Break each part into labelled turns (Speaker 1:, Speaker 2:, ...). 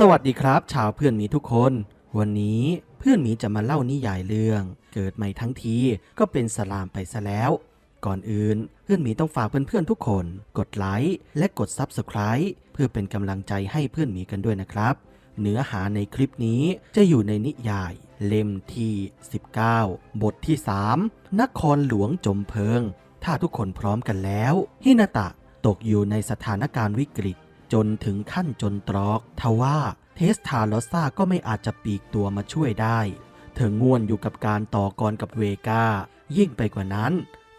Speaker 1: สวัสดีครับ ชาวเพื่อนหมีทุกคน วันนี้เพื่อนหมีจะมาเล่านิยายเรื่อง เกิดใหม่ทั้งทีก็เป็นสลามไปซะแล้ว ก่อนอื่นเพื่อนหมีต้องฝากเพื่อนๆทุกคน กดไลค์และกด Subscribe เพื่อเป็นกำลังใจให้เพื่อนหมีกันด้วยนะครับ เนื้อหาในคลิปนี้จะอยู่ในนิยาย เล่มที่ 19 บทที่ 3 นครหลวงจมเพลิง ถ้าทุกคนพร้อมกันแล้วฮินาตะตกอยู่ในสถานการณ์วิกฤต จนถึงขั้นจนตรอก ทว่าเทสทาลอซ่าก็ไม่อาจจะปีกตัวมาช่วยได้ เธอง่วนอยู่กับการต่อกรกับเวกายิ่งไปกว่านั้น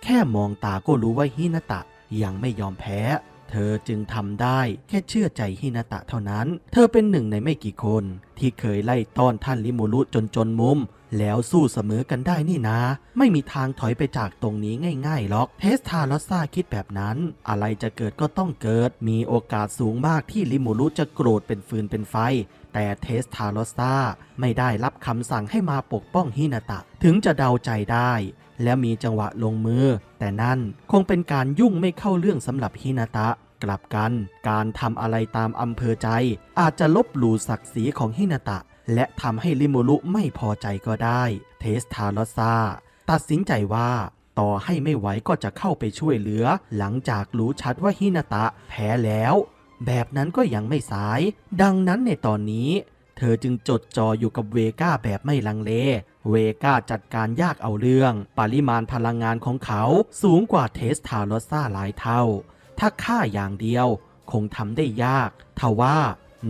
Speaker 1: แค่มองตาก็รู้ว่าฮินาตะยังไม่ยอมแพ้ เธอจึงทำได้แค่เชื่อใจฮินาตะเท่านั้น เธอเป็นหนึ่งในไม่กี่คน ที่เคยไล่ต้อนท่านลิโมรุจนจนมุม แล้วสู้เสมอกันได้นี่นะ ไม่มีทางถอยไปจากตรงนี้ง่ายๆหรอก เทสทาลอสซาคิดแบบนั้น อะไรจะเกิดก็ต้องเกิด มีโอกาสสูงมากที่ลิมูรุจะโกรธเป็นฟืนเป็นไฟ แต่เทสทาลอสซาไม่ได้รับคำสั่งให้มาปกป้องฮินาตะ ถึงจะเดาใจได้ และมีจังหวะลงมือ แต่นั่นคงเป็นการยุ่งไม่เข้าเรื่องสำหรับฮินาตะกลับกัน การทำอะไรตามอำเภอใจ อาจจะลบหลู่ศักดิ์ศรีของฮินาตะ และทำให้ลิโมูรุไม่พอใจก็ได้ เทสทาลอซาตัดสินใจว่าต่อให้ไม่ไหวก็จะเข้าไปช่วยเหลือ หลังจากรู้ชัดว่าฮินาตะแพ้แล้ว แบบนั้นก็ยังไม่สาย ดังนั้นในตอนนี้ เธอจึงจดจ่ออยู่กับเวก้าแบบไม่ลังเล เวก้าจัดการยากเอาเรื่อง ปริมาณพลังงานของเขาสูงกว่าเทสทาลอซ่าหลายเท่า ถ้าฆ่าอย่างเดียว คงทำได้ยากทว่า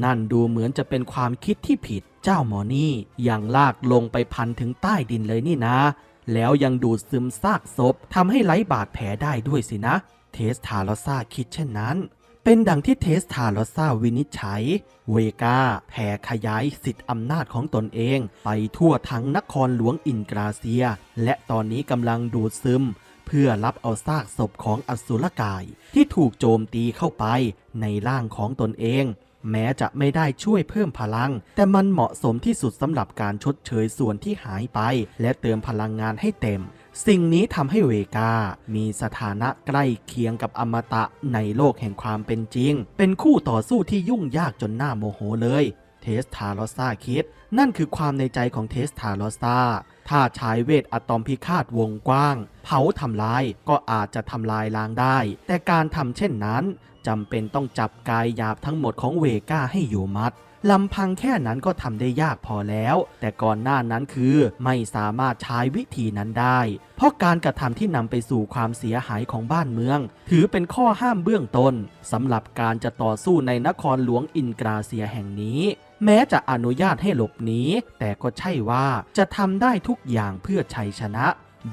Speaker 1: นั่นดูเหมือนจะเป็นความคิดที่ผิด เจ้าหมอนี่ยังลากลงไปพันถึงใต้ดินเลยนี่นะ แล้วยังดูดซึมซากศพทำให้ไร้บาดแผลได้ด้วยสินะ เทสทาลอซ่าคิดเช่นนั้น เป็นดังที่เทสทาลอซ่าวินิจฉัย เวกาแผ่ขยายสิทธิอำนาจของตนเอง ไปทั่วทั้งนครหลวงอินกราเซีย และตอนนี้กำลังดูดซึมเพื่อรับเอาซากศพของอสุรกายที่ถูกโจมตีเข้าไปในร่างของตนเอง แม้จะไม่ได้ช่วยเพิ่มพลัง แต่มันเหมาะสมที่สุดสำหรับการชดเชยส่วนที่หายไป และเติมพลังงานให้เต็ม สิ่งนี้ทำให้เวกา มีสถานะใกล้เคียงกับอมตะในโลกแห่งความเป็นจริง เป็นคู่ต่อสู้ที่ยุ่งยากจนหน่าโมโหเลยเทสทาลอซ่าคิด นั่นคือความในใจของเทสทาลอซ่าถ้าใช้เวทอะตอมพิฆาตวงกว้าง เผาทำลายก็อาจจะทำลายล้างได้ แต่การทำเช่นนั้น จำเป็นต้องจับกายหยาบทั้งหมดของเวก้าให้อยู่มัดลำพังแค่นั้นก็ทำได้ยากพอแล้ว แต่ก่อนหน้านั้นคือไม่สามารถใช้วิธีนั้นได้ เพราะการกระทำที่นำไปสู่ความเสียหายของบ้านเมือง ถือเป็นข้อห้ามเบื้องต้นสำหรับการจะต่อสู้ในนครหลวงอินกราเซียแห่งนี้ แม้จะอนุญาตให้หลบหนีแต่ก็ใช่ว่าจะทำได้ทุกอย่างเพื่อชัยชนะ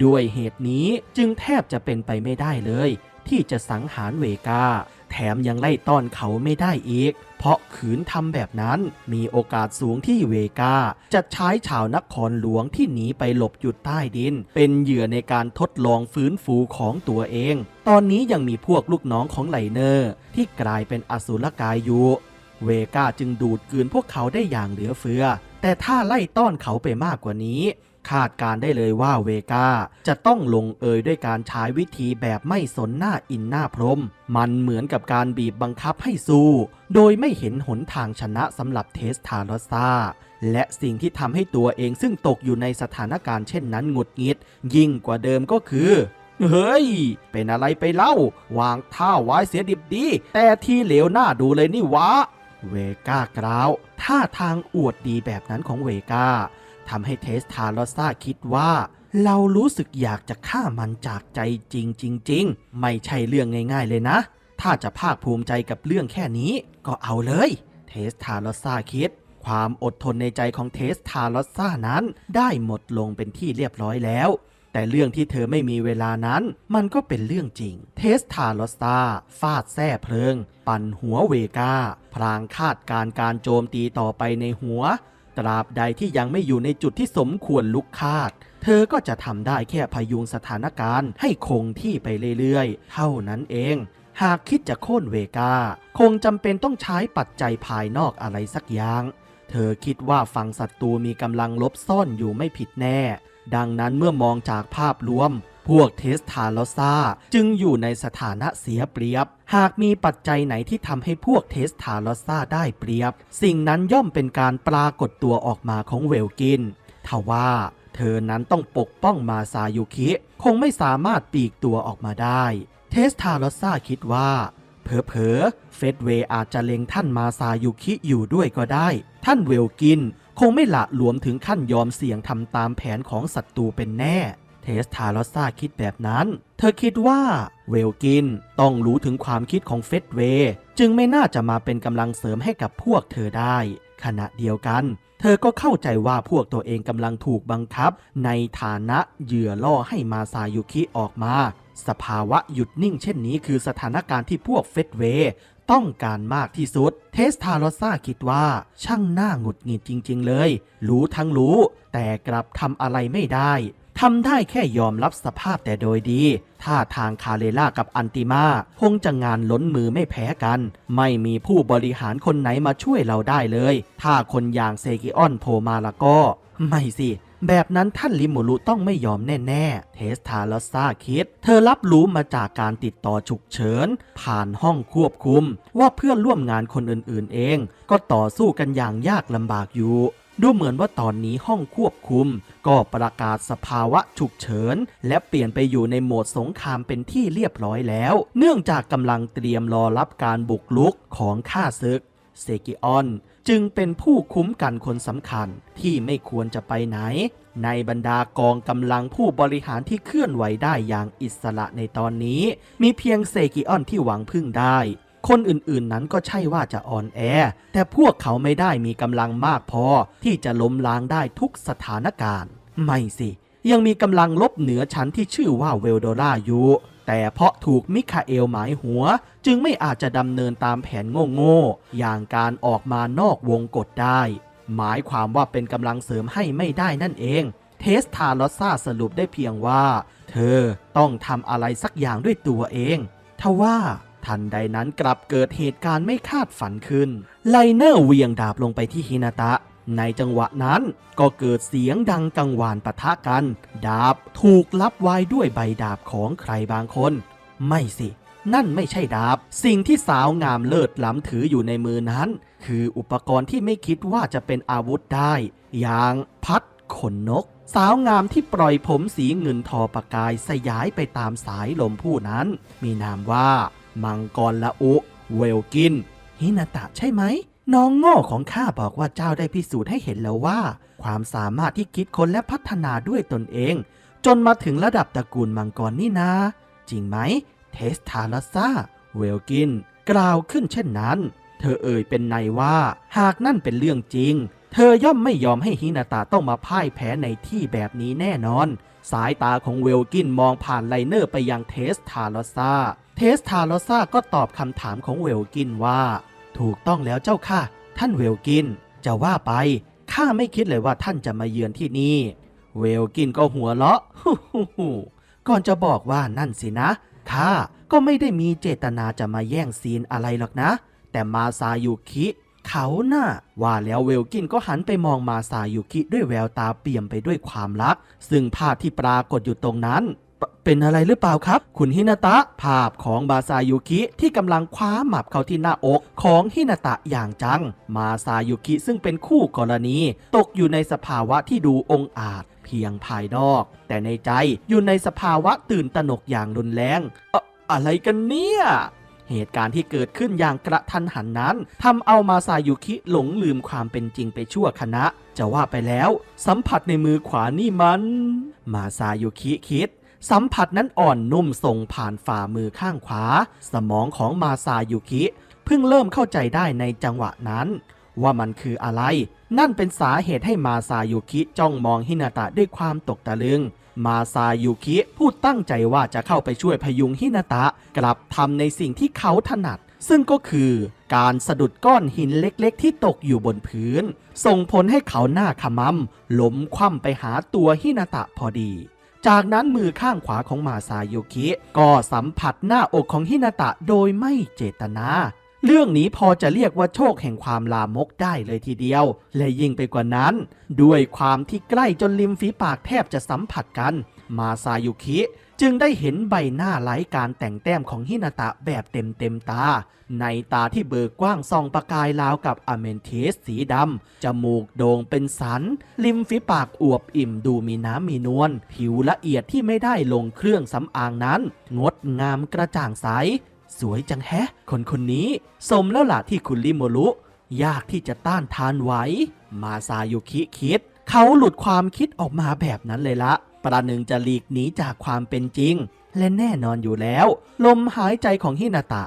Speaker 1: ด้วยเหตุนี้จึงแทบจะเป็นไปไม่ได้เลย ที่จะสังหารเวกา แถมยังไล่ต้อนเขาไม่ได้อีก เพราะขืนทำแบบนั้นมีโอกาสสูงที่เวกา จะใช้ชาวนครหลวงที่หนีไปหลบอยู่ใต้ดิน เป็นเหยื่อในการทดลองฟื้นฟูของตัวเอง ตอนนี้ยังมีพวกลูกน้องของไลเนอร์ ที่กลายเป็นอสุรกายอยู่เวกาจึงดูดกืนพวกเขาได้อย่างเหลือเฟือ แต่ถ้าไล่ต้อนเขาไปมากกว่านี้ คาดการได้เลยว่าเวกาจะต้องลงเอยด้วยการใช้วิธีแบบไม่สนหน้าอินหน้าพรม มันเหมือนกับการบีบบังคับให้สู้โดยไม่เห็นหนทางชนะสำหรับเทสทาลอซาและสิ่งที่ทำให้ตัวเองซึ่งตกอยู่ในสถานการณ์เช่นนั้นหงุดหงิด ยิ่งกว่าเดิมก็คือเฮ้ย เป็นอะไรไปเล่า วางท่าไว้เสียดิบดี แต่ที่เหลวหน้าดูเลยนี่วะ เวก้ากล่าว ท่าทางอวดดีแบบนั้นของเวก้า ทำให้เทสทาลอซ่าคิดว่า เรารู้สึกอยากจะฆ่ามันจากใจจริงจริงๆ ไม่ใช่เรื่องง่ายๆเลยนะ ถ้าจะภาคภูมิใจกับเรื่องแค่นี้ ก็เอาเลย เทสทาลอซ่าคิด ความอดทนในใจของเทสทาลอซ่านั้น ได้หมดลงเป็นที่เรียบร้อยแล้วแต่เรื่องที่เธอไม่มีเวลานั้น มันก็เป็นเรื่องจริง เทสทาลอสตาฟาดแส้เพลิง ปั่นหัวเวกาพลางคาดการการโจมตีต่อไปในหัว ตราบใดที่ยังไม่อยู่ในจุดที่สมควรลุกคาด เธอก็จะทำได้แค่พยุงสถานการณ์ให้คงที่ไปเรื่อยๆ เท่านั้นเอง หากคิดจะโค่นเวกา คงจำเป็นต้องใช้ปัจจัยภายนอกอะไรสักอย่าง เธอคิดว่าฝั่งศัตรูมีกำลังลบซ่อนอยู่ไม่ผิดแน่ ดังนั้นเมื่อมองจากภาพรวม พวกเทสทาลอซ่าจึงอยู่ในสถานะเสียเปรียบ หากมีปัจจัยไหนที่ทำให้พวกเทสทาลอซ่าได้เปรียบ สิ่งนั้นย่อมเป็นการปรากฏตัวออกมาของเวลกินทว่าเธอนั้นต้องปกป้องมาซายุคิ คงไม่สามารถปีกตัวออกมาได้ เทสทาลอซ่าคิดว่า เผลอๆเฟสเวอาจจะเล็งท่านมาซายุคิอยู่ด้วยก็ได้ ท่านเวลกิน คงไม่ละหลวมถึงขั้นยอมเสี่ยงทำตามแผนของศัตรูเป็นแน่ เทสทาลอซ่าคิดแบบนั้น เธอคิดว่าเวลกินต้องรู้ถึงความคิดของเฟสเว จึงไม่น่าจะมาเป็นกำลังเสริมให้กับพวกเธอได้ ขณะเดียวกัน เธอก็เข้าใจว่าพวกตัวเองกำลังถูกบังคับ ในฐานะเหยื่อล่อให้มาซายุคิออกมา สภาวะหยุดนิ่งเช่นนี้คือสถานการณ์ที่พวกเฟสเวต้องการมากที่สุด เทสทาลอซ่าคิดว่าช่างน่าหงุดหงิดจริง ๆ เลย รู้ทั้งรู้ แต่กลับทำอะไรไม่ได้ ทำได้แค่ยอมรับสภาพแต่โดยดีถ้าทางคาเลล่ากับอันติมาคงจะงานล้นมือไม่แพ้กัน ไม่มีผู้บริหารคนไหนมาช่วยเราได้เลย ถ้าคนอย่างเซกิออนโผมาละก็ ไม่สิแบบนั้นท่านลิมูรุต้องไม่ยอมแน่ ๆ เทสทาลซ่าคิด เธอรับรู้มาจากการติดต่อฉุกเฉิน ผ่านห้องควบคุม ว่าเพื่อนร่วมงานคนอื่นๆเอง ก็ต่อสู้กันอย่างยากลำบากอยู่ ดูเหมือนว่าตอนนี้ห้องควบคุม ก็ประกาศสภาวะฉุกเฉิน และเปลี่ยนไปอยู่ในโหมดสงครามเป็นที่เรียบร้อยแล้ว เนื่องจากกำลังเตรียมรอรับการบุกลุกของข้าศึกเซกิออนจึงเป็นผู้คุ้มกันคนสำคัญที่ไม่ควรจะไปไหน ในบรรดากองกำลังผู้บริหารที่เคลื่อนไหวได้อย่างอิสระในตอนนี้ มีเพียงเซกิออนที่หวังพึ่งได้ คนอื่นๆนั้นก็ใช่ว่าจะอ่อนแอ แต่พวกเขาไม่ได้มีกำลังมากพอที่จะล้มล้างได้ทุกสถานการณ์ ไม่สิ ยังมีกำลังลบเหนือชั้นที่ชื่อว่าเวลโดราอยู่แต่เพราะถูกมิคาเอลหมายหัว จึงไม่อาจจะดำเนินตามแผนโง่ๆอย่างการออกมานอกวงกฎได้ หมายความว่าเป็นกำลังเสริมให้ไม่ได้นั่นเอง เทสทาลอซ่าสรุปได้เพียงว่า เธอต้องทำอะไรสักอย่างด้วยตัวเองทว่า ทันใดนั้นกลับเกิดเหตุการณ์ไม่คาดฝันขึ้น ไลเนอร์เวียงดาบลงไปที่ฮินาตะ ในจังหวะนั้นก็เกิดเสียงดังกังวานปะทะกัน ดาบถูกลับไว้ด้วยใบดาบของใครบางคน ไม่สิ นั่นไม่ใช่ดาบ สิ่งที่สาวงามเลิศล้ำถืออยู่ในมือนั้น คืออุปกรณ์ที่ไม่คิดว่าจะเป็นอาวุธได้ อย่างพัดขนนก สาวงามที่ปล่อยผมสีเงินทอประกายสยายไปตามสายลมผู้นั้น มีนามว่า มังกรละอุ เวลกิน ฮินาตะใช่ไหม น้องโง่ของข้าบอกว่าเจ้าได้พิสูจน์ให้เห็นแล้วว่า ความสามารถที่คิดค้นและพัฒนาด้วยตนเอง จนมาถึงระดับตระกูลมังกรนี่นา จริงไหม เทสทาลาซาเวลกิน กล่าวขึ้นเช่นนั้น เธอเอ่ยเป็นในว่า หากนั่นเป็นเรื่องจริง เธอย่อมไม่ยอมให้ฮินาตะต้องมาพ่ายแพ้ในที่แบบนี้แน่นอน สายตาของเวลกินมองผ่านไลเนอร์ไปยังเทสทาลอซา เทสทาลอซาก็ตอบคำถามของเวลกินว่า ถูกต้องแล้วเจ้าค่ะ ท่านเวลกิน จะว่าไปข้าไม่คิดเลยว่าท่านจะมาเยือนที่นี่ เวลกินก็หัวเราะก่อนจะบอกว่านั่นสินะข้าก็ไม่ได้มีเจตนาจะมาแย่งซีนอะไรหรอกนะ แต่มาซายุคิเขาน่ะว่าแล้วเวลกินก็หันไปมองมาซายุคิด้วยแววตาเปี่ยมไปด้วยความรัก ซึ่งภาพที่ปรากฏอยู่ตรงนั้น เป็นอะไรหรือเปล่าครับ คุณฮินาตะ ภาพของบาซายุคิที่กำลังคว้าหมับเข้าที่หน้าอกของฮินาตะอย่างจัง มาซายุคิซึ่งเป็นคู่กรณี ตกอยู่ในสภาวะที่ดูองอาจเพียงภายนอก แต่ในใจอยู่ในสภาวะตื่นตระหนกอย่างรุนแรงเอ่ออะไรกันเนี่ยเหตุการณ์ที่เกิดขึ้นอย่างกระทันหันนั้นทำเอามาซายุคิหลงลืมความเป็นจริงไปชั่วคณะ จะว่าไปแล้ว สัมผัสในมือขวานี่มัน มาซายุคิคิด สัมผัสนั้นอ่อนนุ่มส่งผ่านฝ่ามือข้างขวา สมองของมาซายุคิเพิ่งเริ่มเข้าใจได้ในจังหวะนั้น ว่ามันคืออะไร นั่นเป็นสาเหตุให้มาซายุคิจ้องมองฮินาตะด้วยความตกตะลึง มาซายุคิผู้ตั้งใจว่าจะเข้าไปช่วยพยุงฮินาตะ กลับทำในสิ่งที่เขาถนัดซึ่งก็คือการสะดุดก้อนหินเล็กๆ ที่ตกอยู่บนพื้น ส่งผลให้เขาหน้าขมำล้มคว่ำไปหาตัวฮินาตะพอดี จากนั้นมือข้างขวาของมาซาโยคิก็สัมผัสหน้าอกของฮินาตะโดยไม่เจตนา เรื่องนี้พอจะเรียกว่าโชคแห่งความลามกได้เลยทีเดียว และยิ่งไปกว่านั้น ด้วยความที่ใกล้จนริมฝีปากแทบจะสัมผัสกัน มาซาโยคิ จึงได้เห็นใบหน้าไร้การแต่งแต้มของฮินาตะแบบเต็มเต็มตา ในตาที่เบิกกว้างส่องประกายราวกับอเมนเทสสีดำ จมูกโด่งเป็นสัน ริมฝีปากอวบอิ่มดูมีน้ำมีนวล ผิวละเอียดที่ไม่ได้ลงเครื่องสำอางนั้น งดงามกระจ่างใส สวยจังแฮะ คนคนนี้ สมแล้วล่ะที่คุณริโมรุ ยากที่จะต้านทานไหว มาซายุคิคิด เขาหลุดความคิดออกมาแบบนั้นเลยละ ประหนึ่งจะหลีกหนีจากความเป็นจริง และแน่นอนอยู่แล้ว ลมหายใจของฮินาตะ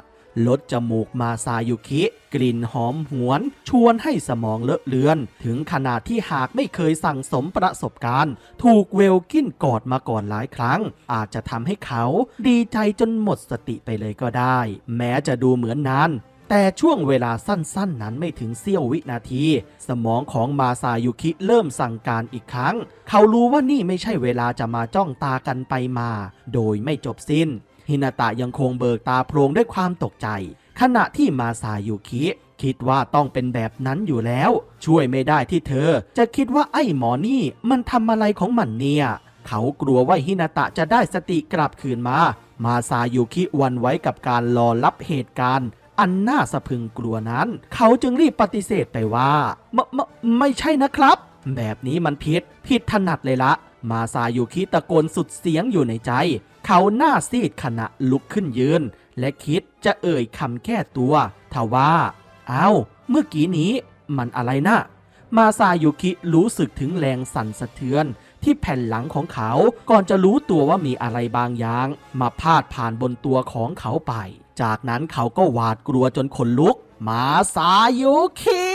Speaker 1: ลดจมูกมาซายุคิ กลิ่นหอมหวน ชวนให้สมองเลอะเลือน ถึงขนาดที่หากไม่เคยสั่งสมประสบการณ์ ถูกเวลกินกอดมาก่อนหลายครั้ง อาจจะทำให้เขา ดีใจจนหมดสติไปเลยก็ได้ แม้จะดูเหมือนนาน แต่ช่วงเวลาสั้นๆ นั้นไม่ถึงเสี้ยววินาที สมองของมาซายุคิเริ่มสั่งการอีกครั้ง เขารู้ว่านี่ไม่ใช่เวลาจะมาจ้องตากันไปมา โดยไม่จบสิ้น ฮินาตะยังคงเบิกตาโพลงด้วยความตกใจ ขณะที่มาซายุคิคิดว่าต้องเป็นแบบนั้นอยู่แล้ว ช่วยไม่ได้ที่เธอ จะคิดว่าไอ้หมอนี่มันทำอะไรของมันเนี่ย เขากลัวว่าฮินาตะจะได้สติกลับคืนมา มาซายุคิวันไว้กับการรอรับเหตุการณ์ อันน่าสะพึงกลัวนั้น เขาจึงรีบปฏิเสธไปว่าไม่ไม่ไม่ใช่นะครับ แบบนี้มันผิดผิดถนัดเลยละ มาซายุคิตะโกนสุดเสียงอยู่ในใจ เขาหน้าซีดขณะลุกขึ้นยืน และคิดจะเอ่ยคำแก้ตัวทว่าอ้าวเมื่อกี้นี้มันอะไรนะมาซายุคิรู้สึกถึงแรงสั่นสะเทือน ที่แผ่นหลังของเขาก่อนจะรู้ตัวว่ามีอะไรบางอย่าง มาพาดผ่านบนตัวของเขาไป จากนั้นเขาก็หวาดกลัวจนขนลุก มาซายุคิ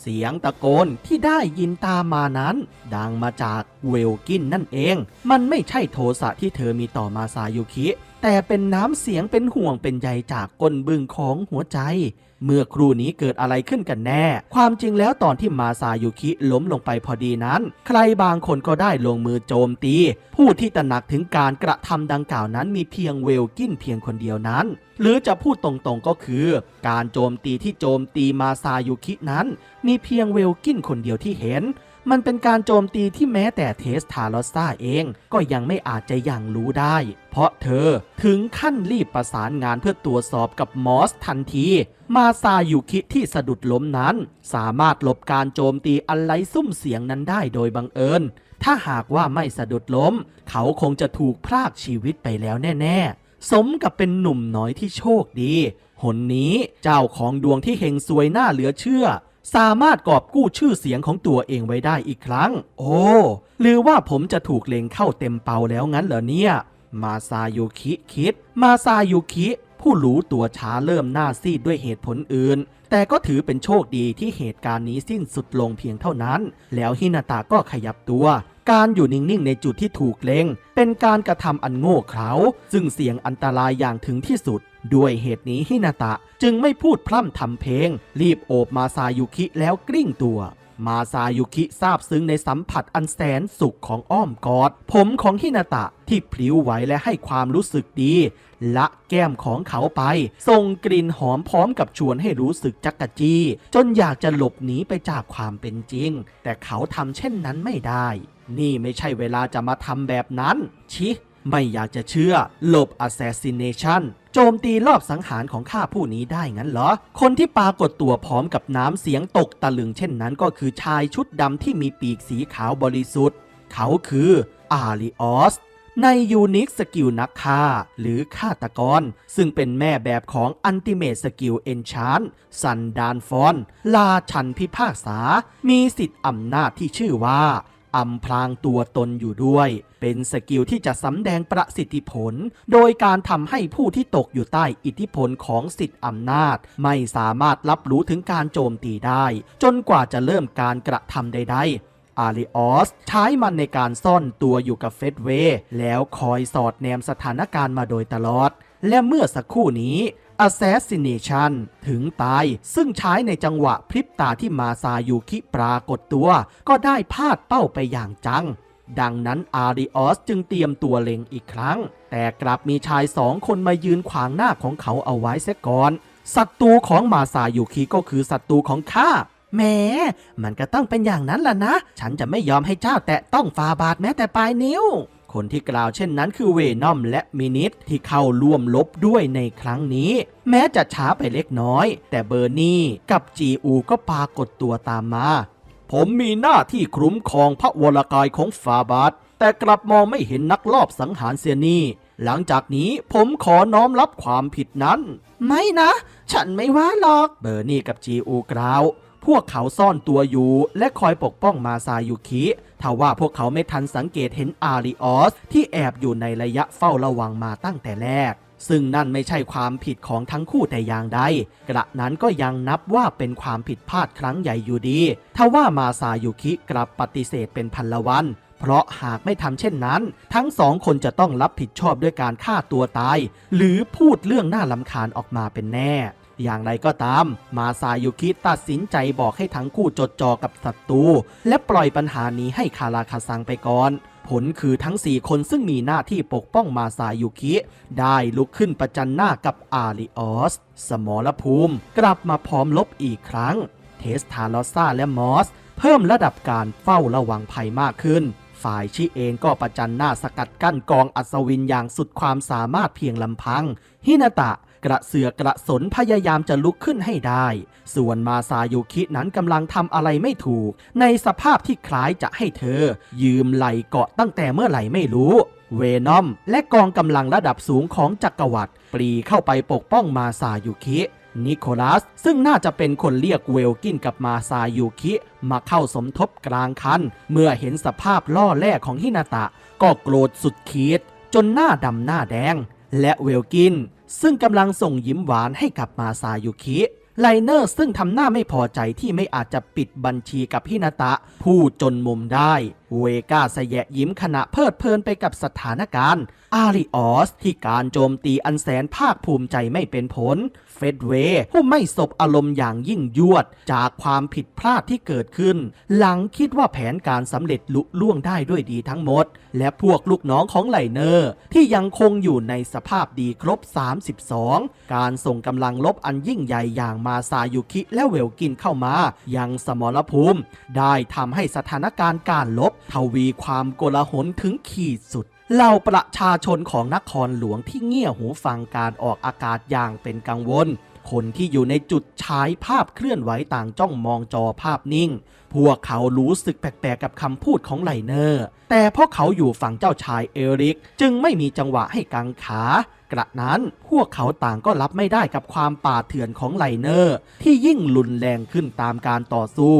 Speaker 1: เสียงตะโกนที่ได้ยินตามมานั้น ดังมาจากเวลกินนั่นเอง มันไม่ใช่โทสะที่เธอมีต่อมาซายุคิ แต่เป็นน้ำเสียงเป็นห่วงเป็นใยจากก้นบึ้งของหัวใจ เมื่อครูนี้เกิดอะไรขึ้นกันแน่ ความจริงแล้วตอนที่มาซายุคิล้มลงไปพอดีนั้น ใครบางคนก็ได้ลงมือโจมตี ผู้ที่ตระหนักถึงการกระทำดังกล่าวนั้นมีเพียงเวลกินเพียงคนเดียวนั้น หรือจะพูดตรงๆก็คือ การโจมตีที่โจมตีมาซายุคินั้น มีเพียงเวลกินคนเดียวที่เห็น มันเป็นการโจมตีที่แม้แต่เทสทารอสซาเองก็ยังไม่อาจจะยังรู้ได้ เพราะเธอถึงขั้นรีบประสานงานเพื่อตรวจสอบกับมอสทันที มาซาอยุคิที่สะดุดล้มนั้น สามารถหลบการโจมตีอันไร้ซุ่มเสียงนั้นได้โดยบังเอิญ ถ้าหากว่าไม่สะดุดล้ม เขาคงจะถูกพรากชีวิตไปแล้วแน่ ๆ สมกับเป็นหนุ่มน้อยที่โชคดีหนนี้เจ้าของดวงที่เฮงซวยหน้าเหลือเชื่อ สามารถกอบกู้ชื่อเสียงของตัวเองไว้ได้อีกครั้ง โอ้ หรือว่าผมจะถูกเล็งเข้าเต็มเป่าแล้วงั้นเหรอเนี่ย มาซายุคิคิด มาซายุคิ ผู้รู้ตัวช้าเริ่มหน้าซีดด้วยเหตุผลอื่น แต่ก็ถือเป็นโชคดีที่เหตุการณ์นี้สิ้นสุดลงเพียงเท่านั้น แล้วฮินาตะก็ขยับตัวการอยู่นิ่ง ๆ ในจุดที่ถูกเล็ง เป็นการกระทำอันโง่เขลาซึ่งเสี่ยงอันตรายอย่างถึงที่สุด ด้วยเหตุนี้ฮินาตะจึงไม่พูดพร่ำทำเพลง รีบโอบมาซายุคิแล้วกลิ้งตัว มาซายุคิซาบซึ้งในสัมผัสอันแสนสุขของอ้อมกอด ผมของฮินาตะที่พลิ้วไหวและให้ความรู้สึกดี ละแก้มของเขาไป ส่งกลิ่นหอมพร้อมกับชวนให้รู้สึกจักกะจี้ จนอยากจะหลบหนีไปจากความเป็นจริง แต่เขาทำเช่นนั้นไม่ได้ นี่ไม่ใช่เวลาจะมาทำแบบนั้น ชิ ไม่อยากจะเชื่อหลบ assassination โจมตีรอบสังหารของข้าผู้นี้ได้งั้นเหรอ คนที่ปรากฏตัวพร้อมกับน้ำเสียงตกตะลึงเช่นนั้นก็คือชายชุดดำที่มีปีกสีขาวบริสุทธิ์ เขาคืออาริออสในยูนิคสกิลนักฆ่า หรือฆาตกร ซึ่งเป็นแม่แบบของอันติเม e สกิลเอนชานซันดานฟอน ลาชันพิพากษา มีสิทธิ์อำนาจที่ชื่อว่า อำพรางตัวตนอยู่ด้วย เป็นสกิลที่จะสำแดงประสิทธิผล โดยการทำให้ผู้ที่ตกอยู่ใต้อิทธิพลของสิทธิอำนาจ ไม่สามารถรับรู้ถึงการโจมตีได้ จนกว่าจะเริ่มการกระทำใดๆอาริออสใช้มันในการซ่อนตัวอยู่กับเฟสเวแล้วคอยสอดแนมสถานการณ์มาโดยตลอด และเมื่อสักครู่นี้ Assassination ถึงตาย ซึ่งใช้ในจังหวะพริบตาที่มาซายุคิปรากฏตัว ก็ได้พลาดเป้าไปอย่างจัง ดังนั้นอาริออสจึงเตรียมตัวเล็งอีกครั้ง แต่กลับมีชายสองคนมายืนขวางหน้าของเขาเอาไว้เสียก่อนศัตรูของมาซายุคิก็คือศัตรูของข้าแหมมันก็ต้องเป็นอย่างนั้นล่ะนะ ฉันจะไม่ยอมให้เจ้าแตะต้องฟาบาทแม้แต่ปลายนิ้ว คนที่กล่าวเช่นนั้นคือเวนอมและมินิทที่เข้าร่วมลบด้วยในครั้งนี้ แม้จะช้าไปเล็กน้อย แต่เบอร์นี่กับจีอูก็ปรากฏตัวตามมา ผมมีหน้าที่คุ้มครองพระวรกายของฟาบาสแต่กลับมองไม่เห็นนักลอบสังหารเสียนีหลังจากนี้ผมขอน้อมรับความผิดนั้น ไม่นะ ฉันไม่ว่าหรอก เบอร์นี่กับจีอูกล่าว พวกเขาซ่อนตัวอยู่ และคอยปกป้องมาซายุคิทว่าพวกเขาไม่ทันสังเกตเห็นอาริออส ที่แอบอยู่ในระยะเฝ้าระวังมาตั้งแต่แรก ซึ่งนั่นไม่ใช่ความผิดของทั้งคู่แต่อย่างใด กระนั้นก็ยังนับว่าเป็นความผิดพลาดครั้งใหญ่อยู่ดี ทว่ามาซายุคิกลับปฏิเสธเป็นพันละวันเพราะหากไม่ทำเช่นนั้น ทั้งสองคนจะต้องรับผิดชอบด้วยการฆ่าตัวตาย หรือพูดเรื่องน่าลำคาญออกมาเป็นแน่ อย่างไรก็ตาม มาซายุคิตัดสินใจบอกให้ทั้งคู่จดจ่อกับศัตรูและปล่อยปัญหานี้ให้คาราคาซังไปก่อนผลคือทั้ง 4 คนซึ่งมีหน้าที่ปกป้องมาซายุคิได้ลุกขึ้นประจันหน้ากับอาริออส สมรภูมิ กลับมาพร้อมลบอีกครั้ง เทสทาลอซ่าและมอส เพิ่มระดับการเฝ้าระวังภัยมากขึ้น ฝ่ายชิเองก็ประจันหน้าสกัดกั้นกองอัศวินอย่างสุดความสามารถเพียงลำพัง ฮินาตะ กระเสือกกระสนพยายามจะลุกขึ้นให้ได้ ส่วนมาซาโยคินั้นกำลังทำอะไรไม่ถูก ในสภาพที่คล้ายจะให้เธอ ยืมไหลเกาะตั้งแต่เมื่อไหร่ไม่รู้ เวนอม และกองกำลังระดับสูงของจักรวรรดิปรีเข้าไปปกป้องมาซาโยคินิโคลัส ซึ่งน่าจะเป็นคนเรียกเวลกินกับมาซายุคิ มาเข้าสมทบกลางคัน เมื่อเห็นสภาพล่อแร่ของฮินาตะ ก็โกรธสุดขีด จนหน้าดำหน้าแดง และเวลกิน ซึ่งกำลังส่งยิ้มหวานให้กับมาซายุคิไลเนอร์ซึ่งทำหน้าไม่พอใจที่ไม่อาจจะปิดบัญชีกับฮินาตะ ผู้จนมุมได้เวก้าสแยะยิ้มขณะเพลิดเพลินไปกับสถานการณ์ อาริออส ที่การโจมตีอันแสนภาคภูมิใจไม่เป็นผล เฟดเวผู้ไม่สบอารมณ์อย่างยิ่งยวด จากความผิดพลาดที่เกิดขึ้น หลังคิดว่าแผนการสำเร็จลุล่วงได้ด้วยดีทั้งหมด และพวกลูกน้องของไลเนอร์ ที่ยังคงอยู่ในสภาพดีครบ 32 การส่งกำลังลบอันยิ่งใหญ่อย่างมาซายุคิและเวลกินเข้ามายังสมรภูมิ ได้ทำให้สถานการณ์การลบทวีความโกลาหลถึงขีดสุดเหล่าประชาชนของนครหลวงที่เงี่ยหูฟังการออกอากาศอย่างเป็นกังวล คนที่อยู่ในจุดฉายภาพเคลื่อนไหวต่างจ้องมองจอภาพนิ่ง พวกเขารู้สึกแปลกๆกับคำพูดของไลเนอร์ แต่เพราะเขาอยู่ฝั่งเจ้าชายเอริก จึงไม่มีจังหวะให้กังขากระนั้นพวกเขาต่างก็รับไม่ได้กับความป่าเถื่อนของไลเนอร์ ที่ยิ่งรุนแรงขึ้นตามการต่อสู้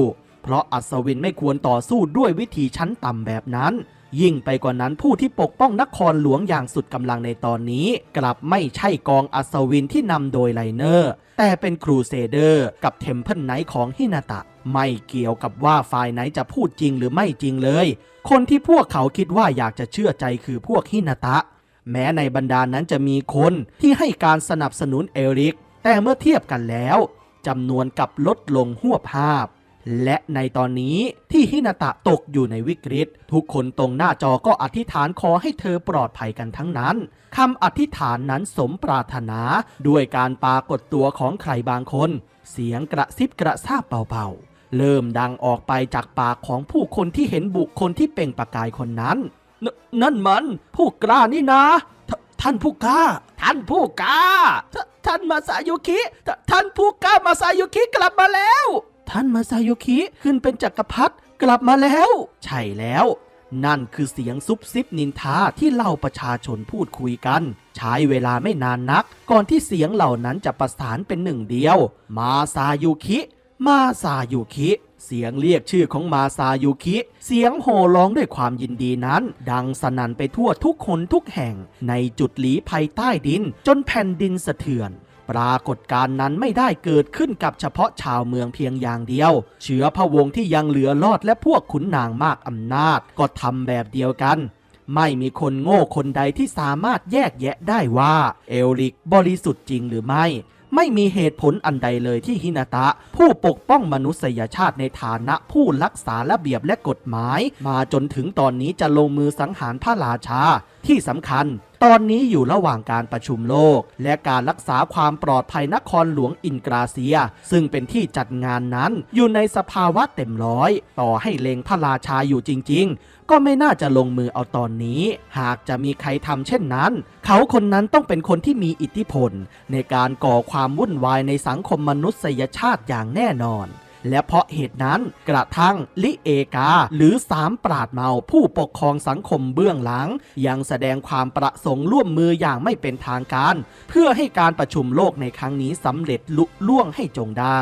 Speaker 1: เพราะอัศวินไม่ควรต่อสู้ด้วยวิธีชั้นต่ำแบบนั้น ยิ่งไปกว่านั้นผู้ที่ปกป้องนครหลวงอย่างสุดกำลังในตอนนี้ กลับไม่ใช่กองอัศวินที่นำโดยไลเนอร์ แต่เป็นครูเซเดอร์กับเทมเพิลไนท์ของฮินาตะ ไม่เกี่ยวกับว่าฝ่ายไหนจะพูดจริงหรือไม่จริงเลย คนที่พวกเขาคิดว่าอยากจะเชื่อใจคือพวกฮินาตะ แม้ในบรรดานั้นจะมีคนที่ให้การสนับสนุนเอริก แต่เมื่อเทียบกันแล้วจำนวนกลับลดลงหัวภาพ และในตอนนี้ที่ฮินาตะตกอยู่ในวิกฤต ทุกคนตรงหน้าจอก็อธิษฐานขอให้เธอปลอดภัยกันทั้งนั้นคำอธิษฐานนั้นสมปรารถนา ด้วยการปรากฏตัวของใครบางคน เสียงกระซิบกระซาบเบาๆ เริ่มดังออกไปจากปากของผู้คนที่เห็นบุคคลที่เปล่งประกายคนนั้นนนั่นมันผู้กล้านี่นะทท่านผู้กล้า ท่านผู้กล้า ท่านมาซายุคิทท่านผู้กล้ามาซายุคิกลับมาแล้ว ท่านมาซายุคิขึ้นเป็นจักรพรรดิกลับมาแล้ว ใช่แล้ว นั่นคือเสียงซุบซิบนินทาที่เหล่าประชาชนพูดคุยกัน ใช้เวลาไม่นานนัก ก่อนที่เสียงเหล่านั้นจะประสานเป็นหนึ่งเดียว มาซายุคิ มาซายุคิเสียงเรียกชื่อของมาซายุคิ เสียงโห่ร้องด้วยความยินดีนั้น ดังสนั่นไปทั่วทุกคนทุกแห่ง ในจุดหลีภัยใต้ดิน จนแผ่นดินสะเทือน ปรากฏการณ์นั้นไม่ได้เกิดขึ้นกับเฉพาะชาวเมืองเพียงอย่างเดียว เชื้อพระวงศ์ที่ยังเหลือรอดและพวกขุนนางมากอำนาจก็ทำแบบเดียวกัน ไม่มีคนโง่คนใดที่สามารถแยกแยะได้ว่า เอลริกบริสุทธิ์จริงหรือไม่ไม่มีเหตุผลอันใดเลยที่ฮินาตะ ผู้ปกป้องมนุษยชาติในฐานะผู้รักษาระเบียบและกฎหมาย มาจนถึงตอนนี้จะลงมือสังหารพระราชา ที่สำคัญ ตอนนี้อยู่ระหว่างการประชุมโลก และการรักษาความปลอดภัยนครหลวงอินกราเซีย ซึ่งเป็นที่จัดงานนั้นอยู่ในสภาวะเต็มร้อย ต่อให้เลงพระราชาอยู่จริง ๆ ก็ไม่น่าจะลงมือเอาตอนนี้ หากจะมีใครทำเช่นนั้น เขาคนนั้นต้องเป็นคนที่มีอิทธิพล ในการก่อความวุ่นวายในสังคมมนุษยชาติอย่างแน่นอน และเพราะเหตุนั้นกระทั่งลิเอกา หรือสามปราดเมาผู้ปกครองสังคมเบื้องหลัง ยังแสดงความประสงค์ร่วมมืออย่างไม่เป็นทางการ เพื่อให้การประชุมโลกในครั้งนี้สำเร็จลุล่วงให้จงได้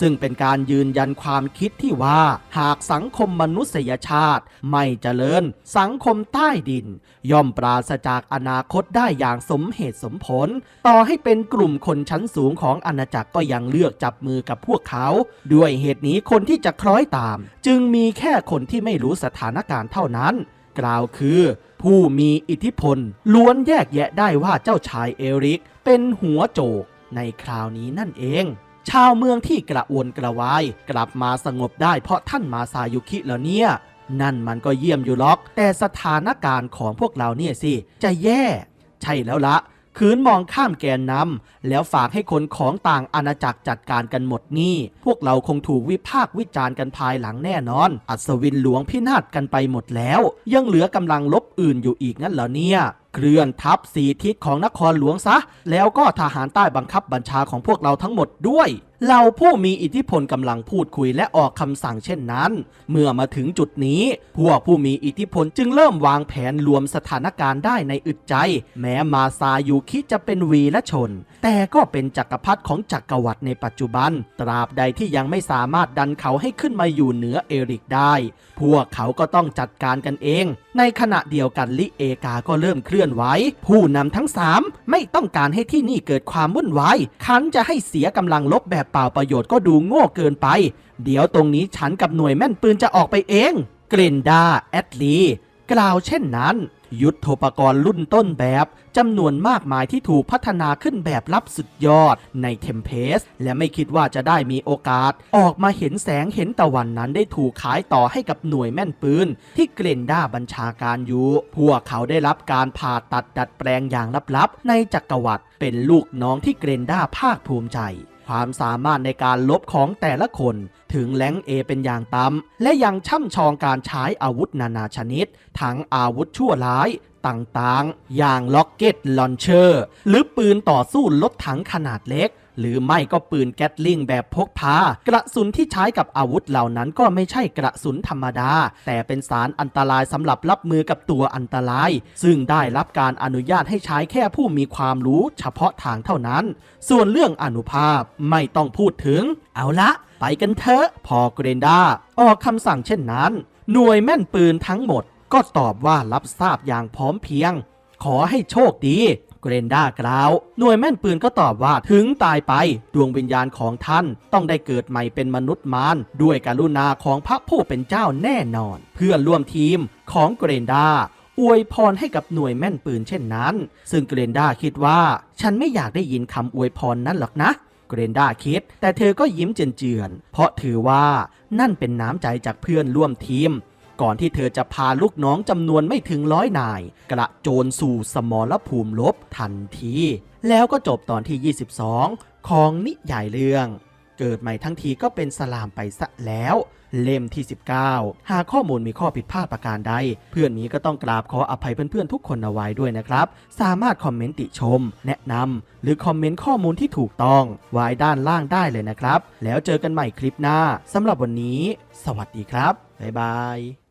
Speaker 1: ซึ่งเป็นการยืนยันความคิดที่ว่า หากสังคมมนุษยชาติ ไม่เจริญ สังคมใต้ดิน ย่อมปราศจากอนาคตได้อย่างสมเหตุสมผล ต่อให้เป็นกลุ่มคนชั้นสูงของอาณาจักรก็ยังเลือกจับมือกับพวกเขา ด้วยเหตุนี้คนที่จะคล้อยตาม จึงมีแค่คนที่ไม่รู้สถานการณ์เท่านั้น กล่าวคือผู้มีอิทธิพล ล้วนแยกแยะได้ว่าเจ้าชายเอริก เป็นหัวโจกในคราวนี้นั่นเอง ชาวเมืองที่กระวนกระวาย กลับมาสงบได้เพราะท่านมาซายุคิแล้วเนี่ย นั่นมันก็เยี่ยมอยู่ล็อก แต่สถานการณ์ของพวกเราเนี่ยสิ จะแย่ ใช่แล้วละคืนมองข้ามแกนนำแล้วฝากให้คนของต่างอาณาจักรจัดการกันหมดนี่ พวกเราคงถูกวิพากษ์วิจารณ์กันภายหลังแน่นอน อัศวินหลวงพินาศกันไปหมดแล้ว ยังเหลือกำลังลบอื่นอยู่อีกงั้นเหรอเนี่ย เคลื่อนทัพสีทิศของนครหลวงซะ แล้วก็ทหารใต้บังคับบัญชาของพวกเราทั้งหมดด้วยเราผู้มีอิทธิพลกำลังพูดคุยและออกคำสั่งเช่นนั้น เมื่อมาถึงจุดนี้ พวกผู้มีอิทธิพลจึงเริ่มวางแผนรวมสถานการณ์ได้ในอึดใจ แม้มาซายุคิจะเป็นวีและชน แต่ก็เป็นจักรพรรดิของจักรวรรดิในปัจจุบัน ตราบใดที่ยังไม่สามารถดันเขาให้ขึ้นมาอยู่เหนือเอริกได้ พวกเขาก็ต้องจัดการกันเอง ในขณะเดียวกันลิเอกาก็เริ่มเคลื่อนไหวผู้นำทั้งสามไม่ต้องการให้ที่นี่เกิดความวุ่นวายคันจะให้เสียกำลังลบแบบเปล่าประโยชน์ก็ดูโง่เกินไป เดี๋ยวตรงนี้ฉันกับหน่วยแม่นปืนจะออกไปเอง เกรนดาแอดลีกล่าวเช่นนั้น ยุทธปกรณ์รุ่นต้นแบบจำนวนมากมายที่ถูกพัฒนาขึ้นแบบลับสุดยอดในเทมเพสและไม่คิดว่าจะได้มีโอกาส ออกมาเห็นแสงเห็นตะวันนั้นได้ถูกขายต่อให้กับหน่วยแม่นปืน ที่เกรนด้าบัญชาการอยู่ พวกเขาได้รับการผ่าตัดดัดแปลงอย่างลับๆ ในจักรวรรดิเป็นลูกน้องที่เกรนด้าภาคภูมิใจ ความสามารถในการลบของแต่ละคนถึงแหลงเอเป็นอย่างต่ำและยังช่ำชองการใช้อาวุธนานาชนิด ทั้งอาวุธชั่วร้ายต่างๆ อย่างล็อกเก็ตลอนเชอร์ หรือปืนต่อสู้รถถังขนาดเล็ก หรือไม่ก็ปืนแก๊ตลิงแบบพกพา กระสุนที่ใช้กับอาวุธเหล่านั้นก็ไม่ใช่กระสุนธรรมดา แต่เป็นสารอันตรายสำหรับรับมือกับตัวอันตราย ซึ่งได้รับการอนุญาตให้ใช้แค่ผู้มีความรู้เฉพาะทางเท่านั้น ส่วนเรื่องอนุภาพไม่ต้องพูดถึง เอาละ ไปกันเถอะ พอเกรนดา ออกคำสั่งเช่นนั้น หน่วยแม่นปืนทั้งหมด ก็ตอบว่ารับทราบอย่างพร้อมเพรียง ขอให้โชคดี เกรนด้ากล่าว หน่วยแม่นปืนก็ตอบว่าถึงตายไป ดวงวิญญาณของท่านต้องได้เกิดใหม่เป็นมนุษย์มารด้วยการุณาของพระผู้เป็นเจ้าแน่นอน เพื่อนร่วมทีมของเกรนด้าอวยพรให้กับหน่วยแม่นปืนเช่นนั้น ซึ่งเกรนด้าคิดว่า ฉันไม่อยากได้ยินคำอวยพรนั้นหรอกนะเกรนด้าคิด แต่เธอก็ยิ้มเจือนๆเพราะถือว่านั่นเป็นน้ำใจจากเพื่อนร่วมทีม ก่อนที่เธอจะพาลูกน้องจำนวนไม่ถึงร้อยนาย กระโจนสู่สมรภูมิลบทันที แล้วก็จบตอนที่ 22 ของนิยายเรื่อง เกิดใหม่ทั้งทีก็เป็นสลามไปซะแล้ว เล่มที่ 19 หากข้อมูลมีข้อผิดพลาดประการใด เพื่อนนี้ก็ต้องกราบขออภัยเพื่อนๆทุกคนเอาไว้ด้วยนะครับ สามารถคอมเมนต์ติชม แนะนำหรือคอมเมนต์ข้อมูลที่ถูกต้องไว้ด้านล่างได้เลยนะครับ แล้วเจอกันใหม่คลิปหน้าสำหรับวันนี้ สวัสดีครับบ๊ายบาย